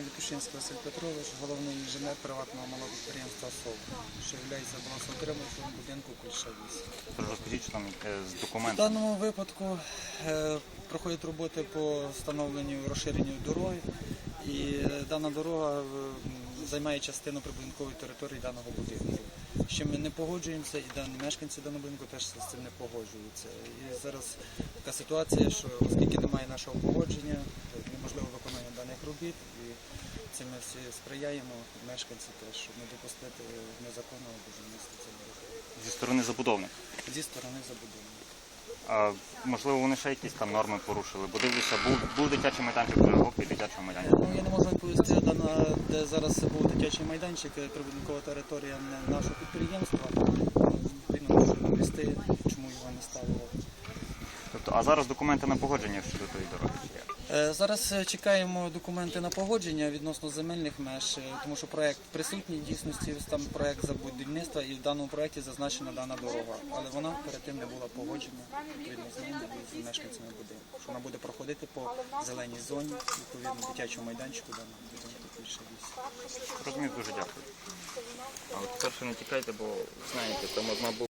Літушинський Василь Петрович, головний інженер приватного малого підприємства СОВ, що є балансоутримувачем будинку Кульша 8. Розкажіть, що там е, з В документами. даному випадку е, проходять роботи по встановленню розширенню дороги, і е, дана дорога займає частину прибудинкової території даного будинку. Чим ми не погоджуємося, і дані мешканці даного будинку теж з цим не погоджуються. І зараз така ситуація, що оскільки немає нашого погодження, неможливо виконання даних робіт, цим ми всі сприяємо, мешканці теж, щоб не допустити незаконного будівництва дороги Зі сторони забудовника. зі сторони забудови. А, можливо, вони ще якісь там норми порушили, бо дивлюся, був, був дитячий майданчик вже оп, і дитячого майданчика. Ну, я не можу відповісти, де зараз був дитячий майданчик, е, прибудинкова територія не нашого підприємства. Ну, Відповідно, можу відповісти, чому його не ставило. Тобто, а зараз документи на погодження щодо тої дороги. чи як? Е, Зараз е, чекаємо документи на погодження відносно земельних меж, е, тому що проект присутній в дійсності, там проект забудівництва і в даному проекті зазначена дана дорога. Але вона перед тим не була погоджена відповідно з мешканцями будинку. Що вона буде проходити по зеленій зоні, відповідно дитячому майданчику даного будинку більше вісім. Розумію, дуже дякую. Тепер ще не тікайте, бо знаєте, там одна була.